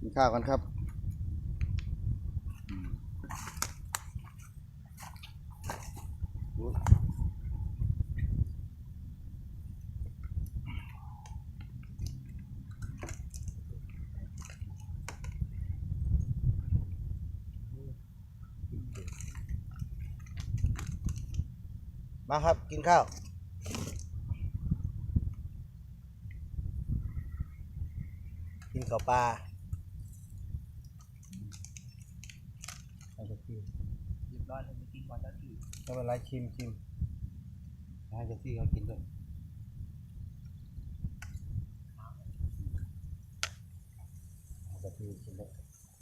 กินข้าวกันครับ มาครับ กินข้าว กินกับปลาเอาไปกินเรียบร้อยเลยไปกินก่อนเจ้าที่ไม่เป็นไรชิมชิมให้เจ้าที่เขากินด้วยเอาเจ้าที่กินด้วย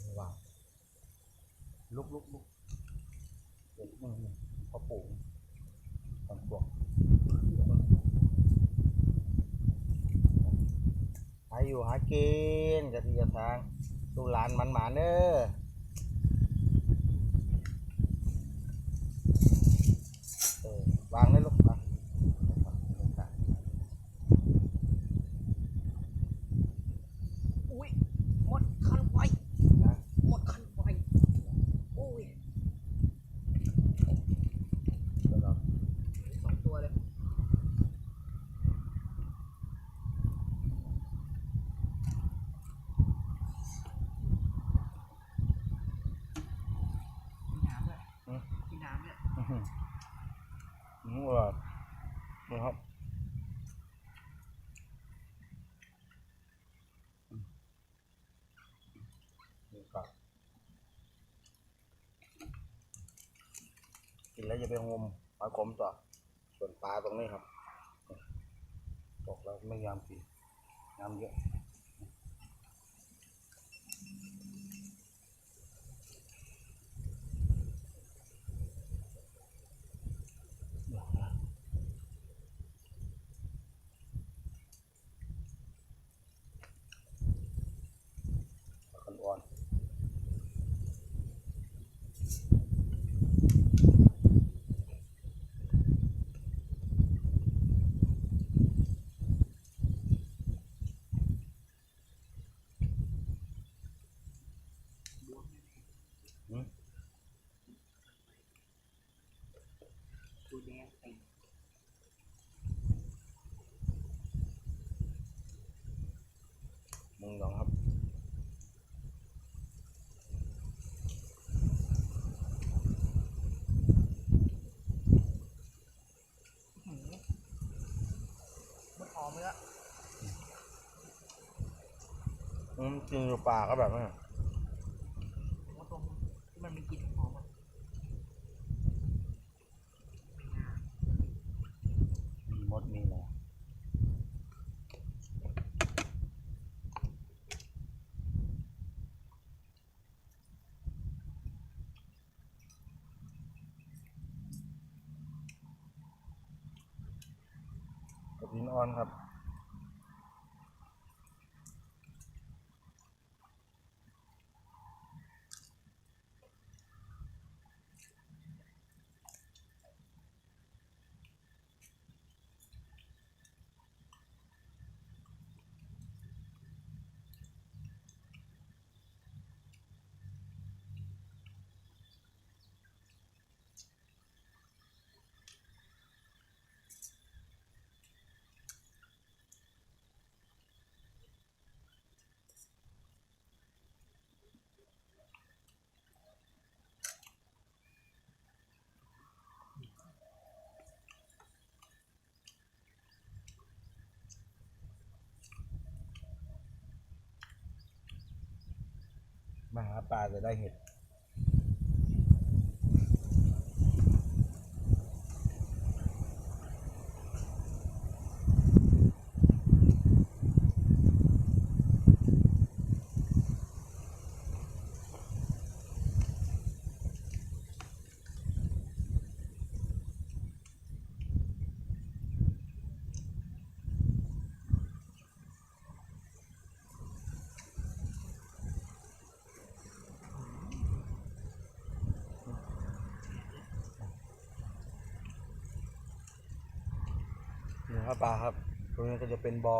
ไม่ว่าลุกลุกลุกเดี๋ยวมึงเขาปลูกตอนบวก หาอยู่หากินกะทิกระทางลูกหลานมันหมาเน้ออวางได้ลูกวาง อุ้ยหมดคันไฟ นะ หมดคันไฟอุ้ย เดี๋ยวเรา สองตัวเลย มีน้ำด้วย อืม มีน้ำด้วย อื้อหืออืมอร่อยนะครับอืมนี่ครับกิ นแล้วจะไปงมปลาขมต่อ ส่วนปลาตรงนี้ครับ ตกแล้วไม่ยามกินน้ำเยอะ คนอ่อนอืม ตัวแดงเต็ม มึงลองครับ หืมหมดหอมเลยอะ อืมกินอยู่ป่าก็แบบนั้นหมดตรงที่มันมีกลิ่นหอมอะมีมดมีอะไรกระถินอ่อนครับ มาหาปลาจะได้เห็ด ข้าปลาครับ ตรงนี้ก็จะเป็นบอ่อ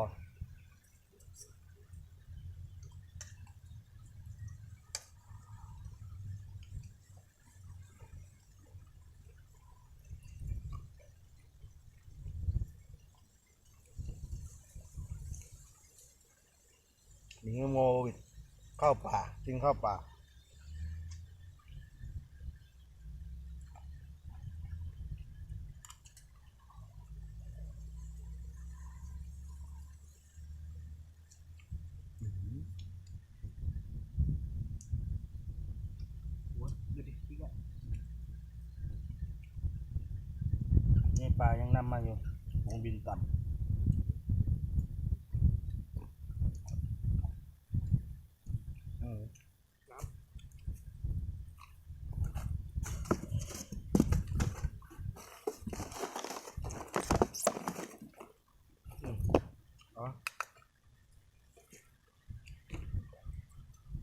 หนีโมวิดเข้าป่าจึงเข้าป่า ปลายังนำมาอยู่วงบินต่ำอืมอืมเอ๋อ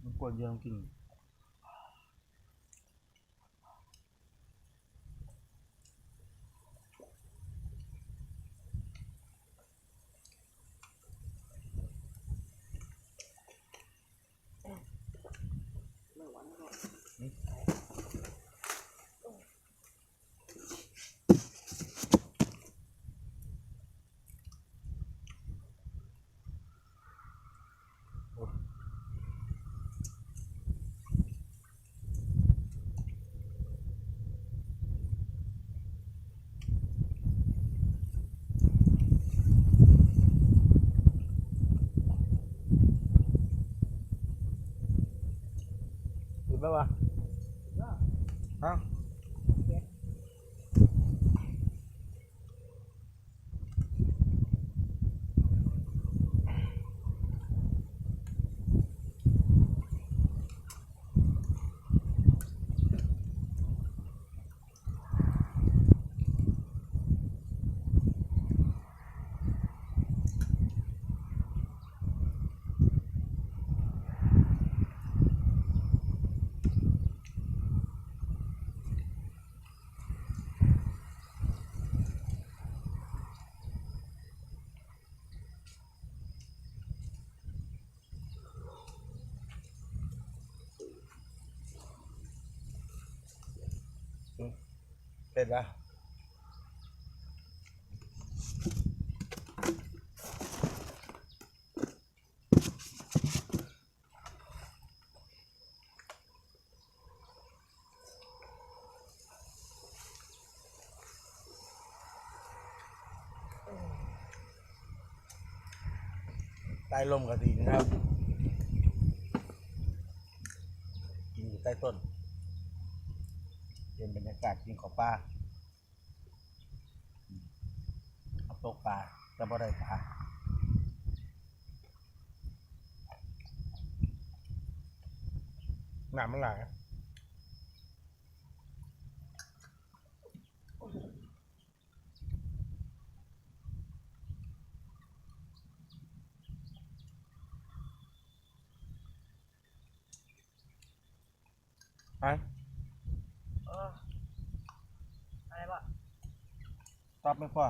มันกวนเยอะกิน ห ร็จแล้วใต้ลมกระถินครับกินอยู่ใต้ต้น เป็นบรรยากาศกินของปลาเอาตกปลาจะบ่ได้ปลาหนามันหลายไป เอออะไรวะ ตอบไม่พอ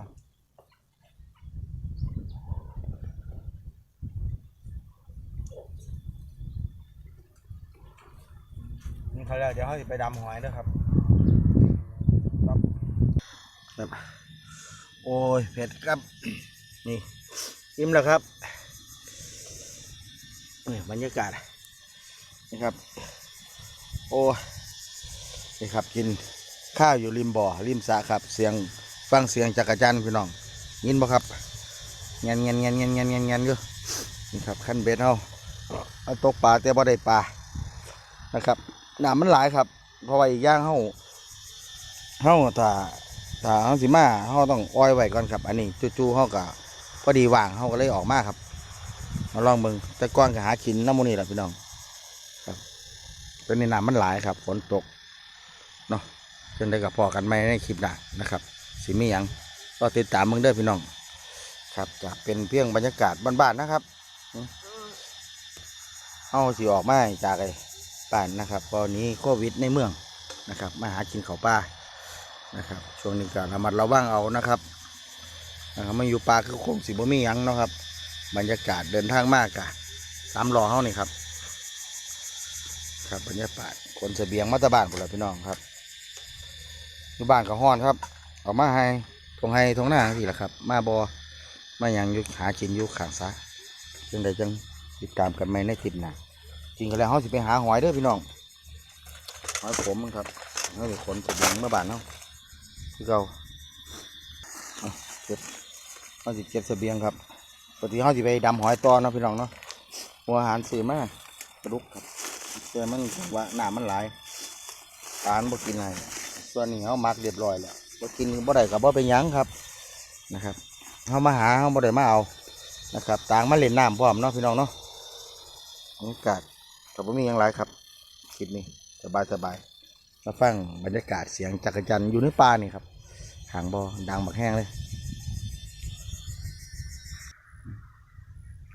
นี่เขาแล้วเดี๋ยวเขาจะไปดำหอยด้วยครับครับครับโอ้ยเผ็ดครับ นี่อิ่มแล้วครับนี่บรรยากาศนะครับ โอ้ยนี่ครับกินข้าวอยู่ริมบ่อริมสระครับ เสียง ฟังเสียงจักรจันทร์พี่น้องยินบ่ครับเงียนเงียนเงียนเงียนเงียนเงียนเงียนอยู่นี่ครับขั้นเบ็ดเฮาเอาตกปลาแต่บ่ได้ปลานะครับหน้ำมันหลายครับ เพราะว่าอีกอย่างเฮาเฮาถ้าถ้าเฮาสิมาเฮาต้องอ้อยไว้ก่อนครับ อันนี้จู่ๆเฮาก็พอดีว่างเฮาก็เลยออกมาครับมาลองเบิ่งแต่ก่อนก็หากินน้ำมูนี่แหละพี่น้องครับเป็นในน้ำมันหลายครับ ฝนตกเนาะจนได้กับพอกันไหมในคลิปหน้านะครับ สิมีหยังก็ติดตามมึงเด้พี่น้อง ครับจะเป็นเพียงบรรยากาศบ้านๆนะครับเอาสิออกมาจากไอ้บ้านนะครับตอนนี้โควิดในเมืองนะครับมาหากินเขาปลานะครับ ช่วงนี้ก็ระมัดระวังเอานะครับนะครับมาอยู่ป่าคือคงสิบ่มีหยังเนาะครับ บรรยากาศเดินทางมากกะตามรอเฮานี่ครับ ครับบรรยากาศคนเสบียงมาตาบ้านพวกเราพี่น้องครับอยู่บ้านก็ฮ้อนครับ เออกมาให้ทงให้ทงหน้าสิละครับ มาบอมาหยังยู่หากินยู่ข้างซะจังใดจังติดตามกันไหมในคลิปหนะจริงก็แล้วเขาสิไปหาหอยเด้อพี่น้องหอยผมมันครับเขาไปขนกระบียงเมื่อบานเนาะที่เราเอาเก็บเขาสิเก็บเสบียงครับปกติเขาสิไปดำหอยตอนเนาะพี่น้องเนาะหัวอาหารซื้อมากระดุกครับเจอมันว่าหนามันหลายปานบ่กินอะไรส่วนนี้เขามักเรียบร้อยแล้ว บ่กินบ่ได้กับบ่เป็นยังครับนะครับเขามาหาเขาบ่ได้มาเอานะครับต่างมาเล่นน้ำพร้อมเนาะพี่น้องเนาะบรรยากาศกับผมมีอย่างไรครับคลิปนี้สบายสบายมาฟังบรรยากาศเสียงจักรจันทร์อยู่ในป่านี่ครับหางบอดังบักแห้งเลย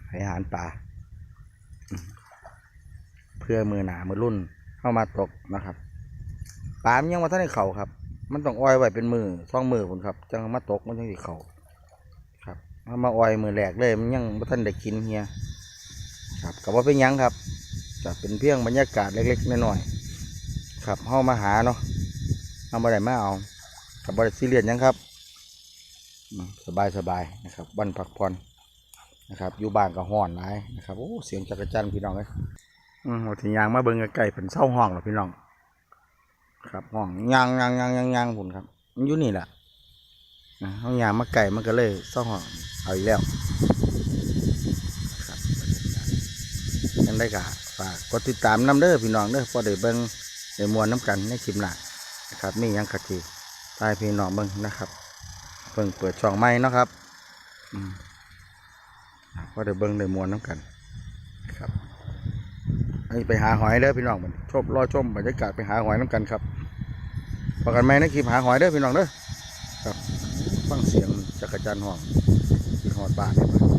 ให้อาหารป่าเพื่อมือหนามือรุ่นเข้ามาตกนะครับปลามยังมาท่านในเขาครับ มันต้องอ้อยไว้เป็นมือซ่องมือผมครับ จังมาตกมันจังสิเขาครับเอามาอ้อยมือแหลกเลยมันยังบ่ทันได้กินเฮียครับก็บ่าเป็นยังครับจะเป็นเพียงบรรยากาศเล็กๆน้อยๆครับเฮามาหาเนาะเอาบ่ได้มาเอากับบ่ได้ซีเรียสหยังครับ สบายสบายๆนะครับวันพักผ่อนนะครับ อยู่บ้านก็ฮ้อนหลายนะครับโอ้เสียงจักรจันทร์พี่น้องเอ้ยอืมว่าสิยางมาเบิ่งใกล้ๆเพิ่นเศร้าห้องแล้วพี่น้อง ครับห้องยางยางยางยางยางพุ่นครับมันอยู่นี่แหละนะห้องยามมาไก่มันก็เลยเศร้าห้องเอาอีกแล้วครับยังได้กะฝากกดติดตามน้ำเด้อพี่น้องเด้อพอได้เบิ่งได้มวนน้ำกันในคลิปหน้านะครับมีหยังกะทีตายพี่น้องเบิ่งนะครับ เพิ่งเปิดช่องใหม่เนะครับอืมอะพอได้เบิ่งได้มวนน้ำกันครับไปหาหอยเด้อพี่น้องมันชมรอชมบรรยากาศไปหาหอยน้ำกันครับ ประกันไหมในคลิปหาหอยเด้อพี่น้องเด้อครับฟังเสียงจักรจันทร์ห้องหอดบ้านเนี่ย